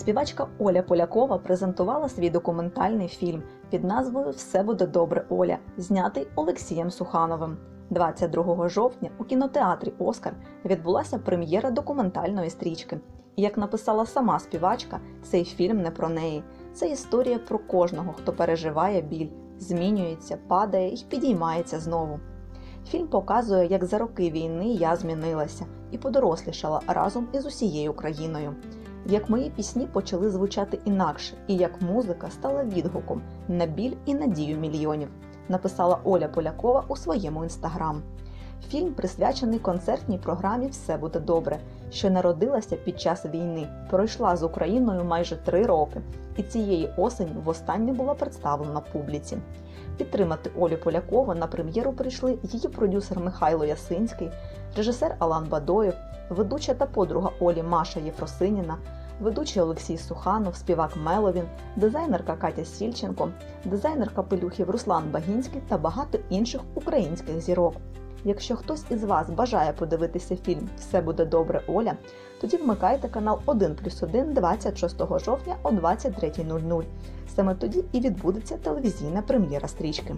Співачка Оля Полякова презентувала свій документальний фільм під назвою Все буде добре, Оля, знятий Олексієм Сухановим. 22 жовтня у кінотеатрі Оскар відбулася прем'єра документальної стрічки. Як написала сама співачка, цей фільм не про неї. Це історія про кожного, хто переживає біль, змінюється, падає і підіймається знову. Фільм показує, як за роки війни я змінилася і подорослішала разом із усією країною. Як мої пісні почали звучати інакше, і як музика стала відгуком на біль і надію мільйонів, написала Оля Полякова у своєму інстаграм. Фільм присвячений концертній програмі Все буде добре, що народилася під час війни, пройшла з Україною майже три роки, і цієї осені востаннє була представлена публіці. Підтримати Олю Полякову на прем'єру прийшли її продюсер Михайло Ясинський, режисер Алан Бадоєв, ведуча та подруга Олі Маша Єфросиніна, ведучий Олексій Суханов, співак Меловін, дизайнерка Катя Сільченко, дизайнер капелюхів Руслан Багінський та багато інших українських зірок. Якщо хтось із вас бажає подивитися фільм Все буде добре, Оля, тоді вмикайте канал 1 плюс 1 26 жовтня о 23.00. Саме тоді і відбудеться телевізійна прем'єра стрічки.